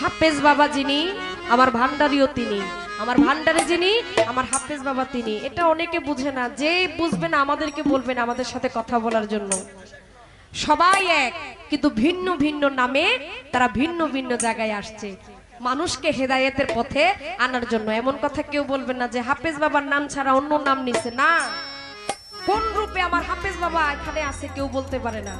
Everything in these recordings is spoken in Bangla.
হাফেজ বাবা যিনি, আমার ভান্ডারিও তিনি। আমার ভান্ডারে যিনি, আমার হাফেজ বাবা তিনি। এটা অনেকে বুঝে না, যে বুঝবে না আমাদেরকে বলবেন আমাদের সাথে কথা বলার জন্য। সবাই এক, কিন্তু ভিন্ন ভিন্ন নামে তারা ভিন্ন ভিন্ন জায়গায় আসছে। মানুষকে হেদায়েতের পথে আনার জন্য। এমন কথা কেউ বলবেন না যে হাফেজ বাবার নাম ছাড়া অন্য নাম নিছে। না। কোন রূপে আমার হাফেজ বাবা এখানে আছে কেউ বলতে পারে না।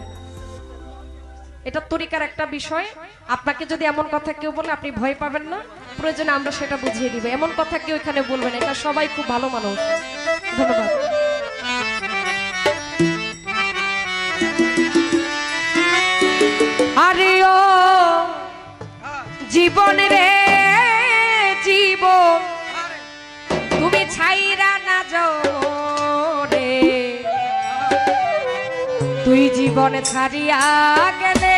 এটা তরিকার একটা বিষয়। আপনাকে যদি এমন কথা কেউ বলে, আপনি ভয় পাবেন না। প্রয়োজনে আমরা সেটা বুঝিয়ে দিব। এমন কথা কেউ এখানে বলবেন এটা সবাই খুব ভালো মানুষ। ধন্যবাদ। জীবন রে জীবন তুমি ছাইরা না যাও রে। তুই জীবনে ছাড়িয়া গেলে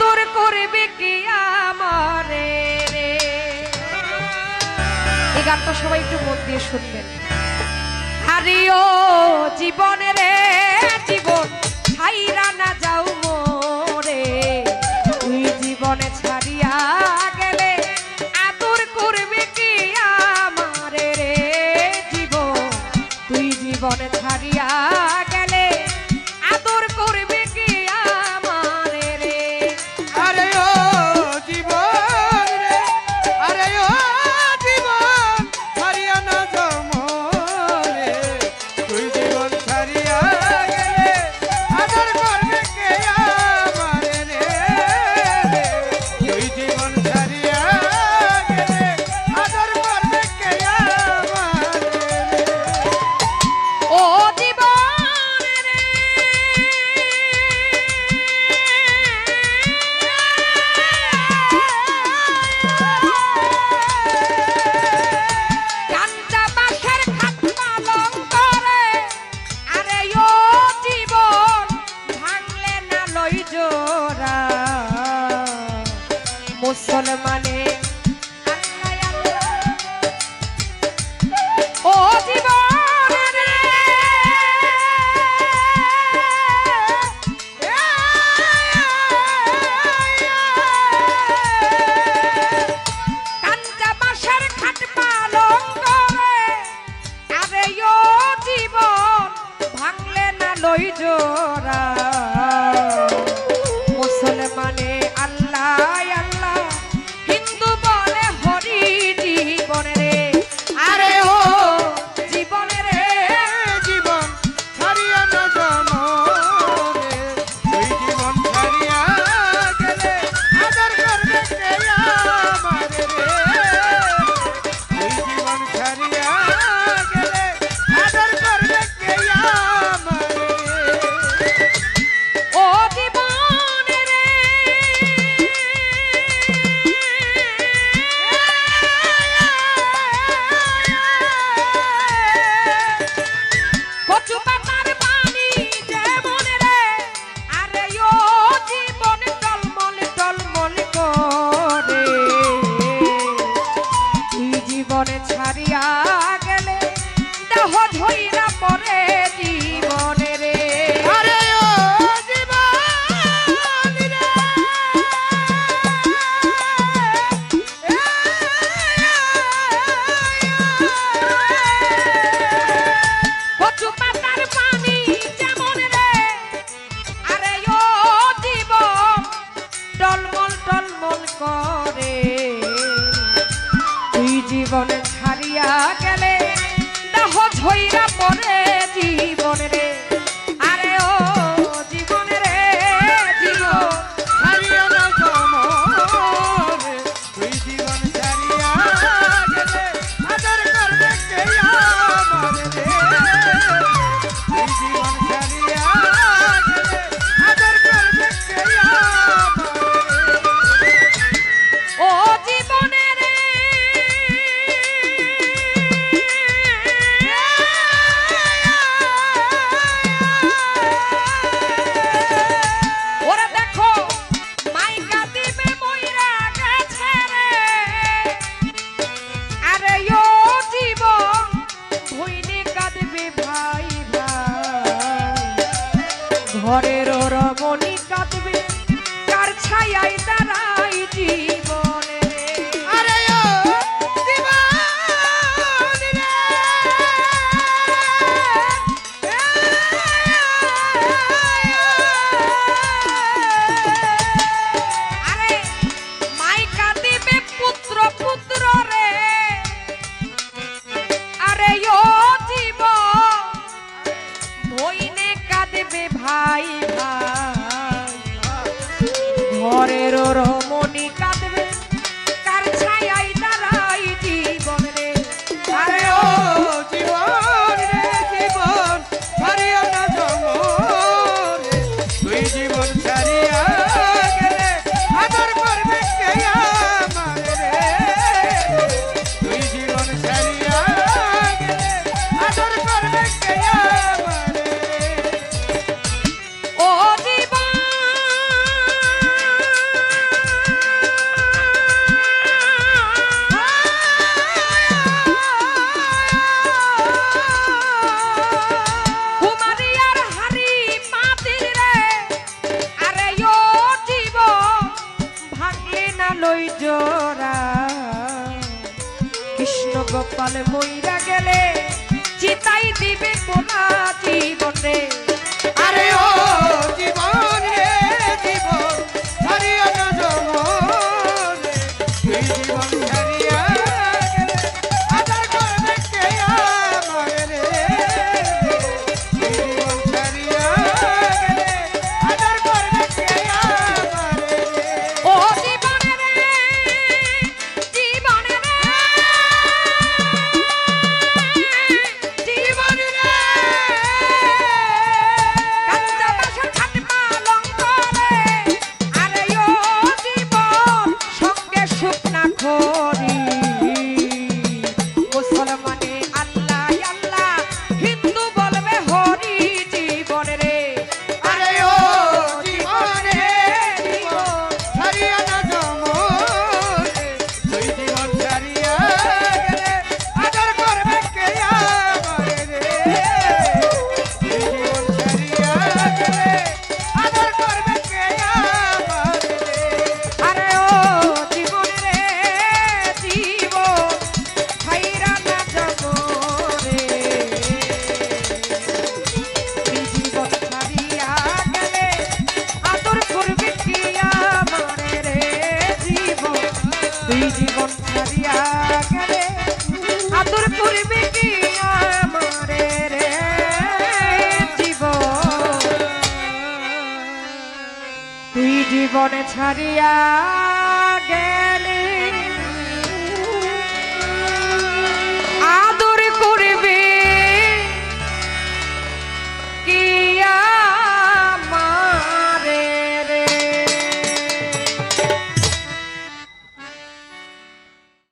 আদর করবে কি আমারে রে? এই গানটা সবাই একটু মন দিয়ে শুনবেন। হারিও জীবনে Yeah. না দেহ ধইরা পরে ঘরের রমণী কাঁদবে তার ছায় দাঁড়াই জীব। putaria. জোরা কৃষ্ণ গোপাল মইরা গেলে চিতাই দিবে কোনা জীবনে। জীবন ছাড়িয়া গেলে আদর করবে কি আমারে রে জীবন? তুই জীবন ছাড়িয়া